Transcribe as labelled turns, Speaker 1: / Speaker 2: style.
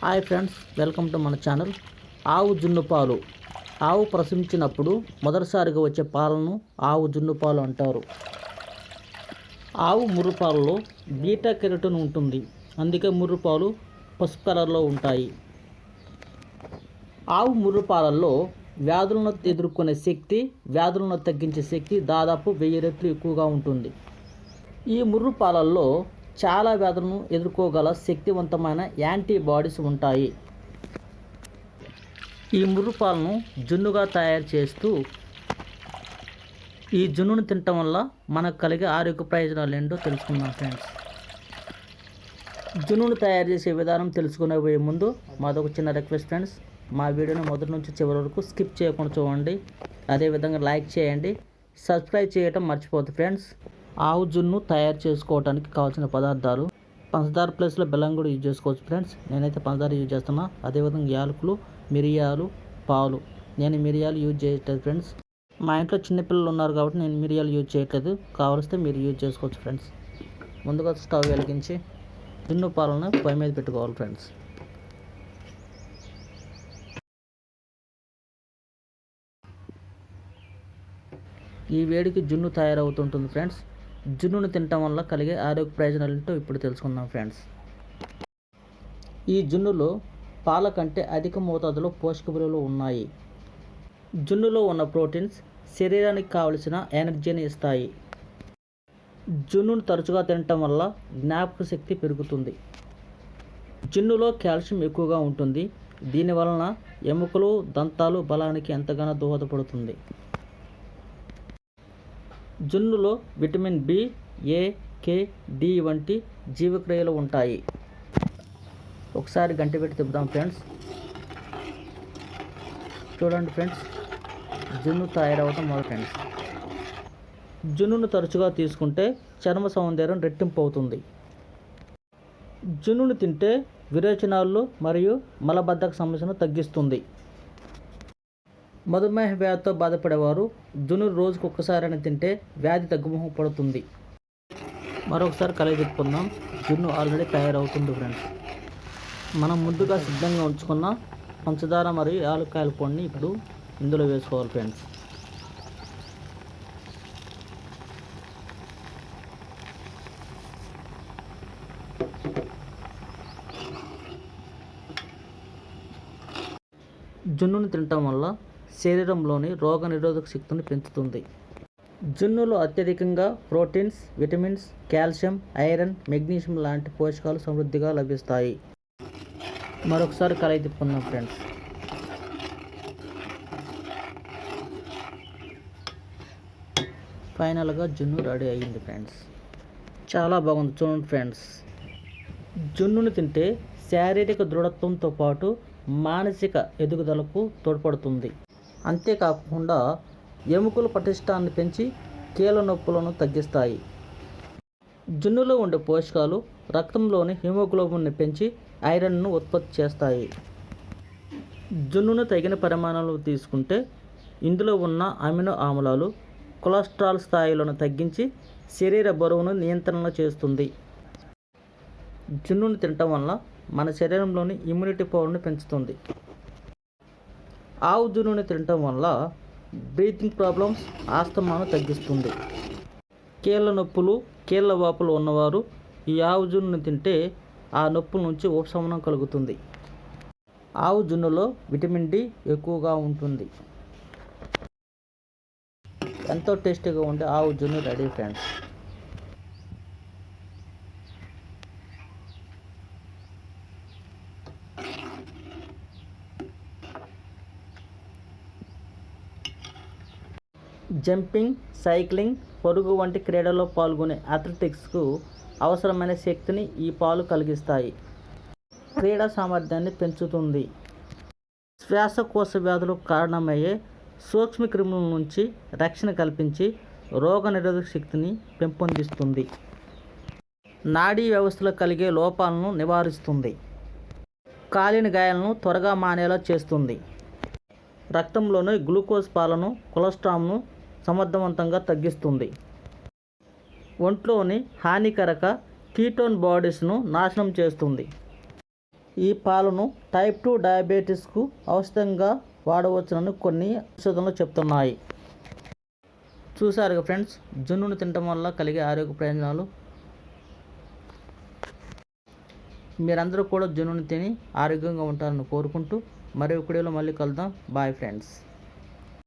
Speaker 1: Hi friends welcome to మన channel. ఆవు జున్ను పాలు. ఆవు ప్రసవించినప్పుడు మొదటిసారిగా వచ్చే పాలను ఆవు జున్ను పాలు అంటారు. ఆవు ముర్రు పాలలో బీటా కెరటిన్ ఉంటుంది. అందుకే ముర్రు పాలు పసుపు కలర్లో ఉంటాయి. ఆవు ముర్రు పాలల్లో వ్యాధులను ఎదుర్కొనే శక్తి వ్యాధులను తగ్గించే శక్తి దాదాపు వెయ్యి రెట్లు ఎక్కువగా ఉంటుంది. ఈ ముర్రు పాలల్లో చాలా వ్యాధులను ఎదుర్కోగల శక్తివంతమైన యాంటీబాడీస్ ఉంటాయి. ఈ ముర్రుపాలను జున్నుగా తయారు చేస్తూ ఈ జున్నును తినటం వల్ల మనకు కలిగే ఆరోగ్య ప్రయోజనాలు ఏంటో తెలుసుకుందాం ఫ్రెండ్స్. జున్నును తయారు చేసే విధానం తెలుసుకునే పోయే ముందు మాదొక చిన్న రిక్వెస్ట్ ఫ్రెండ్స్. మా వీడియోని మొదటి నుంచి చివరి వరకు స్కిప్ చేయకుండా చూడండి. అదేవిధంగా లైక్ చేయండి. సబ్స్క్రైబ్ చేయటం మర్చిపోద్దు ఫ్రెండ్స్. ఆవు జున్ను తయారు చేసుకోవడానికి కావాల్సిన పదార్థాలు. పంచదార ప్లేస్లో బెల్లం కూడా యూజ్ చేసుకోవచ్చు ఫ్రెండ్స్. నేనైతే పంచదార యూజ్ చేస్తున్నా. అదేవిధంగా యాలకులు మిరియాలు పాలు. నేను మిరియాలు యూజ్ చేయట్లేదు ఫ్రెండ్స్. మా ఇంట్లో చిన్నపిల్లలు ఉన్నారు కాబట్టి నేను మిరియాలు యూజ్ చేయట్లేదు. కావలిస్తే మీరు యూజ్ చేసుకోవచ్చు ఫ్రెండ్స్. ముందుగా స్టవ్ వెలిగించి జున్ను పాలను పొయ్యి మీద పెట్టుకోవాలి ఫ్రెండ్స్. ఈ వేడికి జున్ను తయారవుతుంటుంది ఫ్రెండ్స్. జున్నును తినటం వల్ల కలిగే ఆరోగ్య ప్రయోజనాలు ఏంటో ఇప్పుడు తెలుసుకుందాం ఫ్రెండ్స్. ఈ జున్నులో పాల కంటే అధిక మోతాదులో పోషక విలువలు ఉన్నాయి. జున్నులో ఉన్న ప్రోటీన్స్ శరీరానికి కావలసిన ఎనర్జీని ఇస్తాయి. జున్నును తరచుగా తినటం వల్ల జ్ఞాపక శక్తి పెరుగుతుంది. జున్నులో కాల్షియం ఎక్కువగా ఉంటుంది. దీనివలన ఎముకలు దంతాలు బలానికి ఎంతగానో దోహదపడుతుంది. జున్నులో vitamin B A K D వంటి జీవక్రియలు ఉంటాయి. ఒకసారి గంట పెట్టి తిప్పుదాం ఫ్రెండ్స్. చూడండి ఫ్రెండ్స్ జున్ను తయారవటం మొదలు ఫ్రెండ్స్. జున్నును తరచుగా తీసుకుంటే చర్మ సౌందర్యం రెట్టింపు అవుతుంది జున్నును తింటే విరేచనాలు మరియు మలబద్ధక సమస్యను తగ్గిస్తుంది. మధుమేహ వ్యాధితో బాధపడేవారు జున్ను రోజుకు ఒక్కసారైనా తింటే వ్యాధి తగ్గుముఖం పడుతుంది. మరొకసారి కలిగి చెప్పుకుందాం. జున్ను ఆల్రెడీ తయారవుతుంది ఫ్రెండ్స్. మనం ముందుగా సిద్ధంగా ఉంచుకున్న పంచదార మరియు యాలక్కాయల పొడిని ఇప్పుడు ఇందులో వేసుకోవాలి ఫ్రెండ్స్. జున్నును తినటం వల్ల శరీరంలోని రోగ నిరోధక శక్తిని పెంచుతుంది. జున్నులో అత్యధికంగా proteins vitamins calcium iron magnesium లాంటి పోషకాలు సమృద్ధిగా లభిస్తాయి. మరొకసారి కలయి తిప్పుకుందాం ఫ్రెండ్స్. ఫైనల్గా జున్ను రెడీ అయ్యింది ఫ్రెండ్స్. చాలా బాగుంది చూడండి ఫ్రెండ్స్. జున్నును తింటే శారీరక దృఢత్వంతో పాటు మానసిక ఎదుగుదలకు తోడ్పడుతుంది. అంతేకాకుండా ఎముకల పటిష్టాన్ని పెంచి కీళ్ళ నొప్పులను తగ్గిస్తాయి. జున్నులో ఉండే పోషకాలు రక్తంలోని హిమోగ్లోబిన్ని పెంచి ఐరన్ను ఉత్పత్తి చేస్తాయి. జున్నును తగిన పరిమాణంలో తీసుకుంటే ఇందులో ఉన్న అమినో ఆమ్లాలు కొలెస్ట్రాల్ స్థాయిలను తగ్గించి శరీర బరువును నియంత్రణ చేస్తుంది. జున్నును తినటం వల్ల మన శరీరంలోని ఇమ్యూనిటీ పవర్ను పెంచుతుంది. ఆవు జున్నుని తినటం వల్ల బ్రీతింగ్ ప్రాబ్లమ్స్ ఆస్తమాను తగ్గిస్తుంది. కీళ్ళ నొప్పులు కీళ్ళ వాపులు ఉన్నవారు ఈ ఆవు జున్నును తింటే ఆ నొప్పుల నుంచి ఉపశమనం కలుగుతుంది. ఆవు జున్నులో విటమిన్ డి ఎక్కువగా ఉంటుంది. ఎంతో టేస్టీగా ఉండే ఆవు జున్ను రెడీ ఫ్రెండ్స్. జంపింగ్ సైక్లింగ్ పరుగు వంటి క్రీడల్లో పాల్గొనే అథ్లెటిక్స్కు అవసరమైన శక్తిని ఈ పాలు కలిగిస్తాయి. క్రీడా సామర్థ్యాన్ని పెంచుతుంది. శ్వాసకోశ వ్యాధులకు కారణమయ్యే సూక్ష్మక్రిముల నుంచి రక్షణ కల్పించి రోగనిరోధక శక్తిని పెంపొందిస్తుంది. నాడీ వ్యవస్థలో కలిగే లోపాలను నివారిస్తుంది. కాలిన గాయాలను త్వరగా మానేలా చేస్తుంది. రక్తంలోని గ్లూకోజ్ పాలను కొలెస్ట్రాల్ను సమర్థవంతంగా తగ్గిస్తుంది. ఒంట్లోని హానికరక కీటోన్ బాడీస్ను నాశనం చేస్తుంది. ఈ పాలను టైప్ టూ డయాబెటీస్కు ఔషధంగా వాడవచ్చునని కొన్ని పరిశోధనలు చెప్తున్నాయి. చూసారుగా ఫ్రెండ్స్ జున్నును తినడం వల్ల కలిగే ఆరోగ్య ప్రయోజనాలు. మీరందరూ కూడా జున్నును తిని ఆరోగ్యంగా ఉంటారని కోరుకుంటూ మరో వీడియోలో మళ్ళీ కలుద్దాం. Bye friends